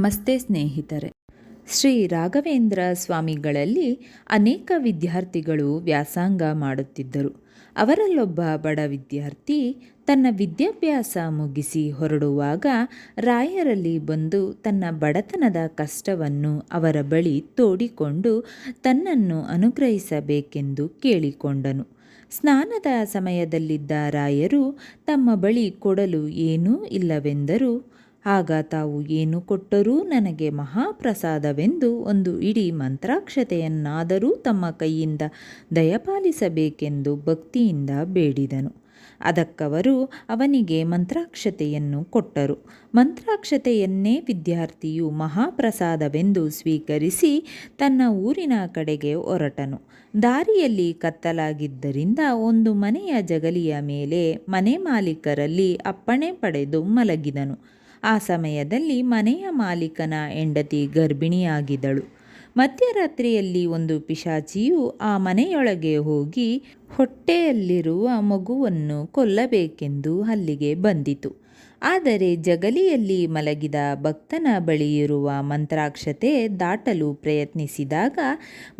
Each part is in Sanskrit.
ನಮಸ್ತೆ ಸ್ನೇಹಿತರೆ. ಶ್ರೀ ರಾಘವೇಂದ್ರ ಸ್ವಾಮಿಗಳಲ್ಲಿ ಅನೇಕ ವಿದ್ಯಾರ್ಥಿಗಳು ವ್ಯಾಸಂಗ ಮಾಡುತ್ತಿದ್ದರು. ಅವರಲ್ಲೊಬ್ಬ ಬಡ ವಿದ್ಯಾರ್ಥಿ ತನ್ನ ವಿದ್ಯಾಭ್ಯಾಸ ಮುಗಿಸಿ ಹೊರಡುವಾಗ ರಾಯರಲ್ಲಿ ಬಂದು ತನ್ನ ಬಡತನದ ಕಷ್ಟವನ್ನು ಅವರ ಬಳಿ ತೋಡಿಕೊಂಡು ತನ್ನನ್ನು ಅನುಗ್ರಹಿಸಬೇಕೆಂದು ಕೇಳಿಕೊಂಡನು. ಸ್ನಾನದ ಸಮಯದಲ್ಲಿದ್ದ ರಾಯರು ತಮ್ಮ ಬಳಿ ಕೊಡಲು ಏನೂ ಇಲ್ಲವೆಂದರೂ ಆಗ ತಾವು ಏನು ಕೊಟ್ಟರೂ ನನಗೆ ಮಹಾಪ್ರಸಾದವೆಂದು ಒಂದು ಇಡೀ ಮಂತ್ರಾಕ್ಷತೆಯನ್ನಾದರೂ ತಮ್ಮ ಕೈಯಿಂದ ದಯಪಾಲಿಸಬೇಕೆಂದು ಭಕ್ತಿಯಿಂದ ಬೇಡಿದನು. ಅದಕ್ಕವರು ಅವನಿಗೆ ಮಂತ್ರಾಕ್ಷತೆಯನ್ನು ಕೊಟ್ಟರು. ಮಂತ್ರಾಕ್ಷತೆಯನ್ನೇ ವಿದ್ಯಾರ್ಥಿಯು ಮಹಾಪ್ರಸಾದವೆಂದು ಸ್ವೀಕರಿಸಿ ತನ್ನ ಊರಿನ ಕಡೆಗೆ ಹೊರಟನು. ದಾರಿಯಲ್ಲಿ ಕತ್ತಲಾಗಿದ್ದರಿಂದ ಒಂದು ಮನೆಯ ಜಗಲಿಯ ಮೇಲೆ ಮನೆ ಮಾಲೀಕರಲ್ಲಿ ಅಪ್ಪಣೆ ಪಡೆದು ಮಲಗಿದನು. ಆ ಸಮಯದಲ್ಲಿ ಮನೆಯ ಮಾಲೀಕನ ಹೆಂಡತಿ ಗರ್ಭಿಣಿಯಾಗಿದ್ದಳು. ಮಧ್ಯರಾತ್ರಿಯಲ್ಲಿ ಒಂದು ಪಿಶಾಚಿಯು ಆ ಮನೆಯೊಳಗೆ ಹೋಗಿ ಹೊಟ್ಟೆಯಲ್ಲಿರುವ ಮಗುವನ್ನು ಕೊಲ್ಲಬೇಕೆಂದು ಅಲ್ಲಿಗೆ ಬಂದಿತು. ಆದರೆ ಜಗಲಿಯಲ್ಲಿ ಮಲಗಿದ ಭಕ್ತನ ಬಳಿಯಿರುವ ಮಂತ್ರಾಕ್ಷತೆ ದಾಟಲು ಪ್ರಯತ್ನಿಸಿದಾಗ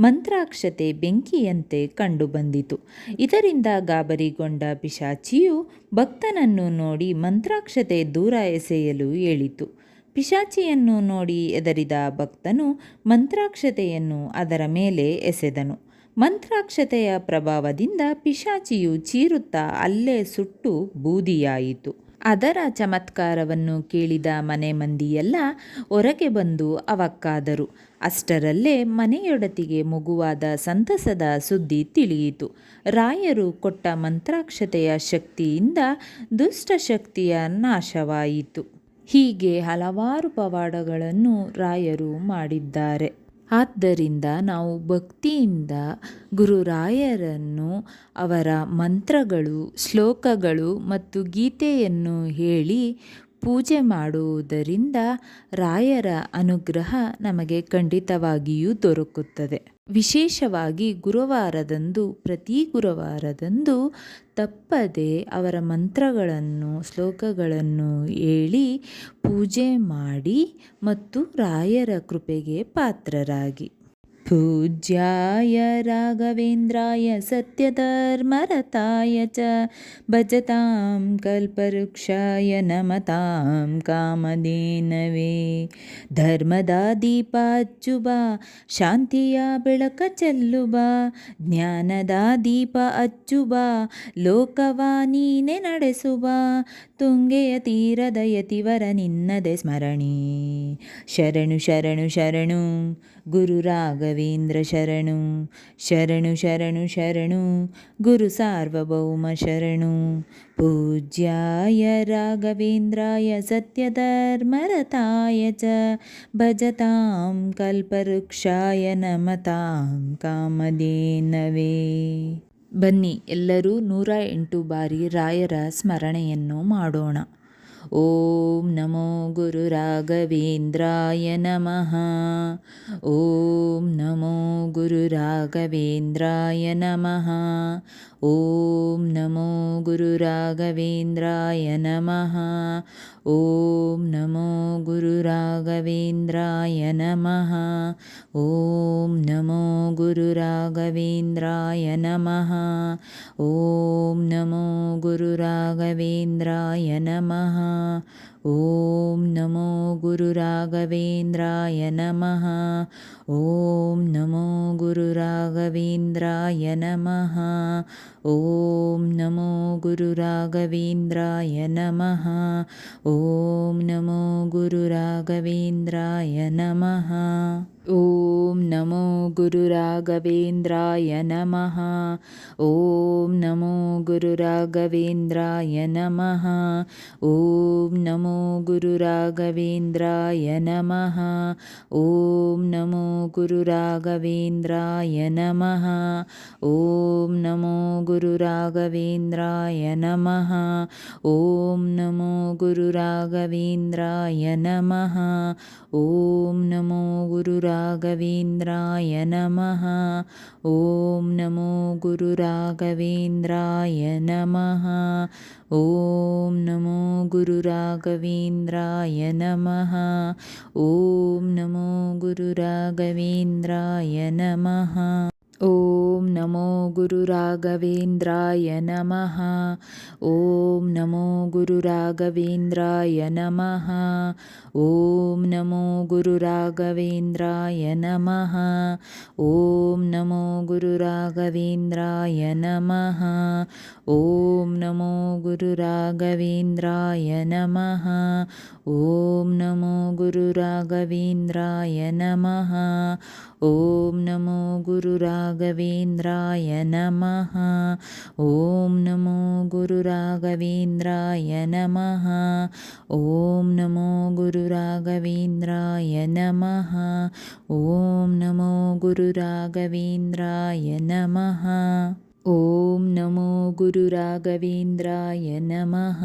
ಮಂತ್ರಾಕ್ಷತೆ ಬೆಂಕಿಯಂತೆ ಕಂಡುಬಂದಿತು ಇದರಿಂದ ಗಾಬರಿಗೊಂಡ ಪಿಶಾಚಿಯು ಭಕ್ತನನ್ನು ನೋಡಿ ಮಂತ್ರಾಕ್ಷತೆ ದೂರ ಎಸೆಯಲು ಹೇಳಿತು. ಪಿಶಾಚಿಯನ್ನು ನೋಡಿ ಎದರಿದ ಭಕ್ತನು ಮಂತ್ರಾಕ್ಷತೆಯನ್ನು ಅದರ ಮೇಲೆ ಎಸೆದನು. ಮಂತ್ರಾಕ್ಷತೆಯ ಪ್ರಭಾವದಿಂದ ಪಿಶಾಚಿಯು ಚೀರುತ್ತಾ ಅಲ್ಲೇ ಸುಟ್ಟು ಬೂದಿಯಾಯಿತು. ಅದರ ಚಮತ್ಕಾರವನ್ನು ಕೇಳಿದ ಮನೆ ಮಂದಿಯೆಲ್ಲ ಹೊರಗೆ ಬಂದು ಅವಕ್ಕಾದರು. ಅಷ್ಟರಲ್ಲೇ ಮನೆಯೊಡತಿಗೆ ಮಗುವಾದ ಸಂತಸದ ಸುದ್ದಿ ತಿಳಿಯಿತು. ರಾಯರು ಕೊಟ್ಟ ಮಂತ್ರಾಕ್ಷತೆಯ ಶಕ್ತಿಯಿಂದ ದುಷ್ಟಶಕ್ತಿಯ ನಾಶವಾಯಿತು. ಹೀಗೆ ಹಲವಾರು ಪವಾಡಗಳನ್ನು ರಾಯರು ಮಾಡಿದ್ದಾರೆ. ಆದ್ದರಿಂದ ನಾವು ಭಕ್ತಿಯಿಂದ ಗುರುರಾಯರನ್ನು ಅವರ ಮಂತ್ರಗಳು, ಶ್ಲೋಕಗಳು ಮತ್ತು ಗೀತೆಯನ್ನು ಹೇಳಿ ಪೂಜೆ ಮಾಡುವುದರಿಂದ ರಾಯರ ಅನುಗ್ರಹ ನಮಗೆ ಖಂಡಿತವಾಗಿಯೂ ದೊರಕುತ್ತದೆ. ವಿಶೇಷವಾಗಿ ಗುರುವಾರದಂದು, ಪ್ರತಿ ಗುರುವಾರದಂದು ತಪ್ಪದೆ ಅವರ ಮಂತ್ರಗಳನ್ನು, ಶ್ಲೋಕಗಳನ್ನು ಹೇಳಿ ಪೂಜೆ ಮಾಡಿ ಮತ್ತು ರಾಯರ ಕೃಪೆಗೆ ಪಾತ್ರರಾಗಿ. पूज्याय राघवेन्द्राय सत्यधर्मरताय च भजतां कल्पवृक्षाय नमतां ಕಾಮಧೇನವೇ ಧರ್ಮದ ದೀಪ ಹಚ್ಚುಬ ಶಾಂತಿಯ ಬೆಳಕ ಚೆಲ್ಲುಬ ಜ್ಞಾನದ ದೀಪ ಹಚ್ಚುಬ ಲೋಕವ ನೀನೆ ನಡೆಸುವ ತುಂಗೆಯ ತೀರದ ಯತಿವರ ನಿನ್ನದೆ ಸ್ಮರಣೆ ಶರಣು ಶರಣು ಶರಣು ಗುರು ರಾಘವೇಂದ್ರ ಶರಣು ಶರಣು ಶರಣು ಶರಣು, ಗುರು ಸಾರ್ವಭೌಮ ಶರಣು. ಪೂಜ್ಯಾಯ ರಾಘವೇಂದ್ರಾಯ ಸತ್ಯಧರ್ಮರತಾಯ ಚ, ಭಜತಾಂ ಕಲ್ಪವೃಕ್ಷಾಯ ನಮತಾಂ ಕಾಮಧೇನವೇ. ಬನ್ನಿ, ಎಲ್ಲರೂ ನೂರ ಎಂಟು ಬಾರಿ ರಾಯರ ಸ್ಮರಣೆಯನ್ನು ಮಾಡೋಣ. ॐ नमो गुरुराघवेन्द्राय नमः। ॐ नमो गुरुराघवेन्द्राय नमः। ॐ नमो गुरुराघवेन्द्राय नमः। ॐ नमो गुरुराघवेन्द्राय नमः। ॐ गुरुराघवेन्द्राय नमः। ॐ नमो गुरुराघवेन्द्राय नमः। ॐ नमो गुरुराघवेन्द्राय नमः। ॐ नमो गुरुराघवेन्द्राय नमः। ॐ नमो गुरुराघवेन्द्राय नमः। ॐ नमो गुरुराघवेन्द्राय नमः। ॐ नमो गुरुराघवेन्द्राय नमः। ॐ नमो गुरुराघवेन्द्राय नमः। ॐ नमो नमो गुरुराघवेन्द्राय नमः। ॐ नमो गुरुराघवेन्द्राय नमः। ॐ नमो गुरुराघवेन्द्राय नमः। ॐ नमो गुरुराघवेन्द्राय नमः। ॐ नमो गुरुराघवेन्द्राय नमः। ॐ नमो गुरुराघवेन्द्राय नमः। ॐ नमो गुरुराघवेन्द्राय नमः। ॐ नमो गुरुराघवेन्द्राय नमः। ॐ नमो गुरुराघवेन्द्राय नमः। ॐ नमो गुरुराघवेन्द्राय नमः। ॐ नमो गुरुराघवेन्द्राय नमः। ॐ नमो गुरुराघवेन्द्राय नमः। ॐ नमो गुरुराघवेन्द्राय नमः। ॐ नमो गुरुराघवेन्द्राय नमः ॐ नमो गुरुराघवेन्द्राय नमः। ॐ नमो गुरुराघवेन्द्राय नमः। ॐ नमो गुरुराघवेन्द्राय नमः। ॐ नमो गुरुराघवेन्द्राय नमः। ॐ नमो गुरुराघवेन्द्राय नमः।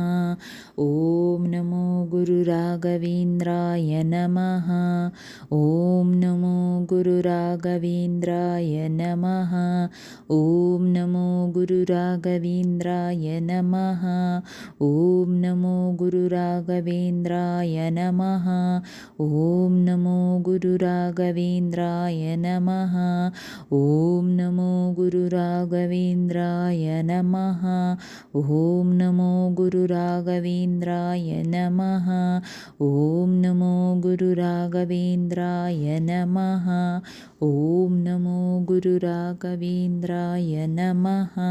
ॐ नमो गुरुराघवेन्द्राय नमः। ॐ गुरुराघवेन्द्राय नमः। ॐ नमो गुरुराघवेन्द्राय नमः। ॐ नमो गुरुराघवेन्द्राय नमः। ॐ नमो गुरुराघवेन्द्राय नमः। ॐ नमो गुरुराघवे गुरुराघवेन्द्राय नमः। ॐ नमो गुरुराघवेन्द्राय नमः। ॐ नमो गुरुराघवेन्द्राय नमः ॐ नमो गुरुराघवेन्द्राय नमः।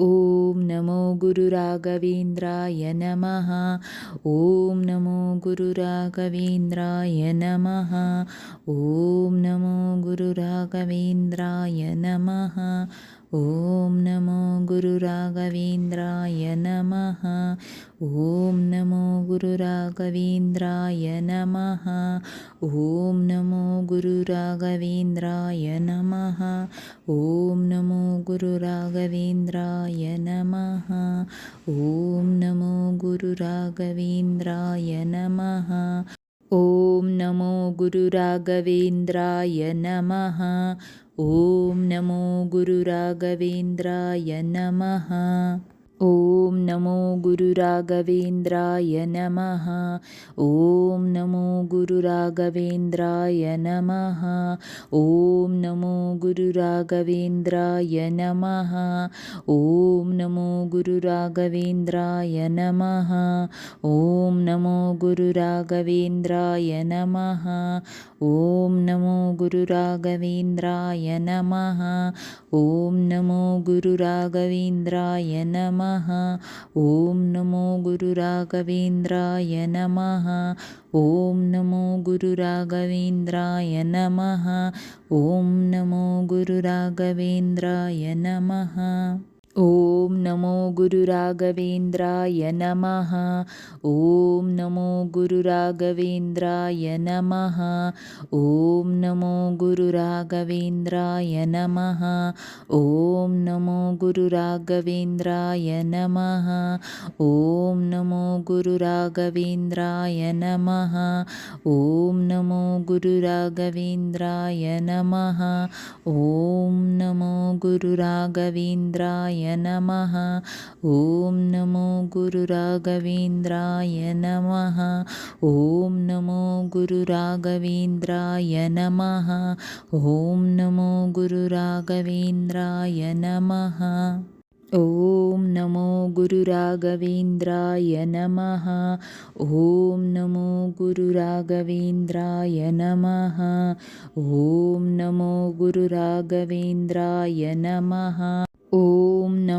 ॐ नमो गुरुराघवेन्द्राय नमः। ॐ नमो गुरुराघवेन्द्राय नमः। ॐ नमो गुरुराघवेन्द्राय नमः ॐ नमो गुरुराघवेन्द्राय नमः। ॐ नमो गुरुराघवेन्द्राय नमः। ॐ नमो गुरुराघवेन्द्राय नमः। ॐ नमो गुरुराघवेन्द्राय नमः। ॐ नमो गुरुराघवेन्द्राय नमः। ॐ नमो गुरुराघवेन्द्राय नमः ॐ नमो गुरुराघवेन्द्राय नमः। ॐ नमो गुरुराघवेन्द्राय नमः। ॐ नमो गुरुराघवेन्द्राय नमः। ॐ नमो गुरुराघवेन्द्राय नमः। ॐ नमो गुरुराघवेन्द्राय नमः। ॐ नमो गुरुराघवेन्द्राय नमः। ॐ नमो गुरुराघवेन्द्राय नमः। ॐ नमो गुरुराघवेन्द्राय नमः। ॐ नमो गुरुराघवेन्द्राय नमः। ॐ नमो गुरुराघवेन्द्राय नमः। ॐ नमो गुरुराघवेन्द्राय नमः ॐ नमो गुरुराघवेन्द्राय नमः। ॐ नमो गुरुराघवेन्द्राय नमः। ॐ नमो गुरुराघवेन्द्राय नमः। ॐ नमो गुरुराघवेन्द्राय नमः। ॐ नमो गुरुराघवेन्द्राय नमः। ॐ नमो गुरुराघवेन्द्राय नमः। ॐ नमो गुरुराघवेन्द्राय नमः। ॐ नमो गुरुराघवेन्द्राय नमः। ॐ नमो गुरुराघवेन्द्राय नमः। ॐ नमो गुरुराघवेन्द्राय नमः। ॐ नमो गुरुराघवेन्द्राय नमः। ॐ नमो गुरुराघवेन्द्राय नमः। ॐ नमो गुरुराघवेन्द्राय नमः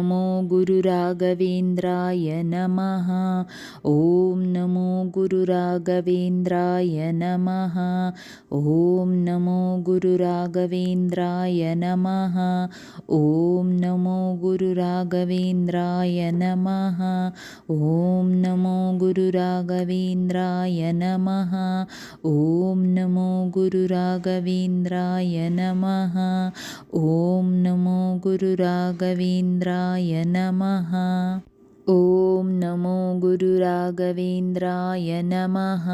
ilmu गुरुराघवेन्द्राय नमः। ॐ नमो गुरुराघवेन्द्राय नमः। ॐ नमो गुरुराघवेन्द्राय नमः। ॐ नमो गुरुराघवेन्द्राय नमः। ॐ नमो गुरुराघवेन्द्राय नमः। ॐ नमो गुरुराघवेन्द्राय नमः। ॐ नमो गुरुराघ राघवेन्द्राय नमः। ॐ नमो गुरुराघवेन्द्राय नमः।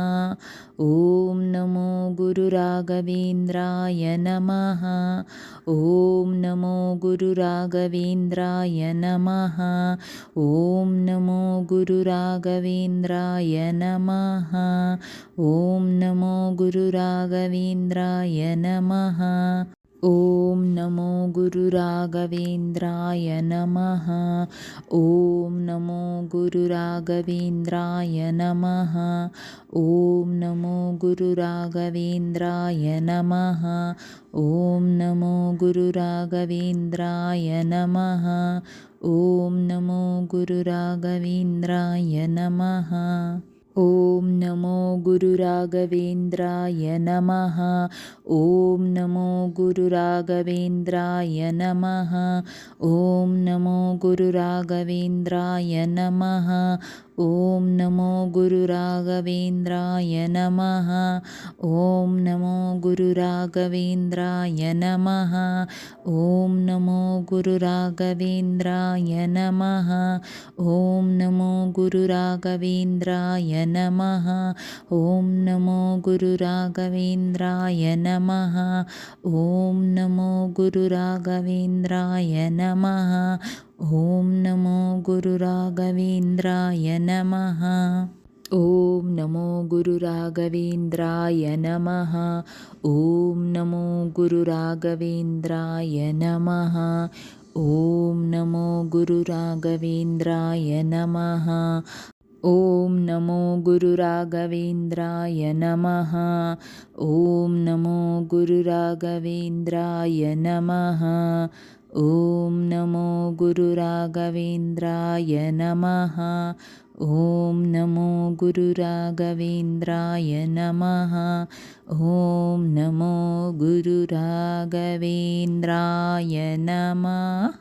ॐ नमो गुरुराघवेन्द्राय नमः। ॐ नमो गुरुराघवेन्द्राय नमः। ॐ नमो गुरुराघवेन्द्राय नमः। ॐ नमो गुरुराघवेन्द्राय नमः ॐ नमो गुरुराघवेन्द्राय नमः। ॐ नमो गुरुराघवेन्द्राय नमः। ॐ नमो गुरुराघवेन्द्राय नमः। ॐ नमो गुरुराघवेन्द्राय नमः। ॐ नमो गुरुराघवेन्द्राय नमः ॐ नमो गुरुराघवेन्द्राय नमः। ॐ नमो गुरुराघवेन्द्राय नमः। ॐ नमो गुरुराघवेन्द्राय नमः ॐ नमो गुरुराघवेन्द्राय नमः। ॐ नमो गुरुराघवेन्द्राय नमः। ॐ नमो गुरुराघवेन्द्राय नमः। ॐ नमो गुरुराघवेन्द्राय नमः। ॐ नमो गुरुराघवेन्द्राय नमः। ॐ नमो गुरुराघवेन्द्राय नमः ॐ नमो गुरुराघवेन्द्राय नमः। ॐ नमो गुरुराघवेन्द्राय नमः। ॐ नमो गुरुराघवेन्द्राय नमः। ॐ नमो गुरुराघवेन्द्राय नमः। ॐ नमो गुरुराघवेन्द्राय नमः। ॐ नमो गुरुराघवेन्द्राय नमः ॐ नमो गुरुराघवेन्द्राय नमः ॐ नमो गुरुराघवेन्द्राय नमः ॐ नमो गुरुराघवेन्द्राय नमः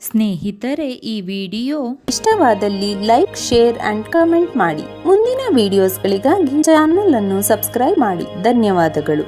ಸ್ನೇಹಿತರೆ ಈ ವಿಡಿಯೋ ಇಷ್ಟವಾದಲ್ಲಿ ಲೈಕ್ ಶೇರ್ ಅಂಡ್ ಕಮೆಂಟ್ ಮಾಡಿ ಮುಂದಿನ ವಿಡಿಯೋಸ್ಗಳಿಗಾಗಿ ಚಾನಲ್ ಅನ್ನು ಸಬ್ಸ್ಕ್ರೈಬ್ ಮಾಡಿ ಧನ್ಯವಾದಗಳು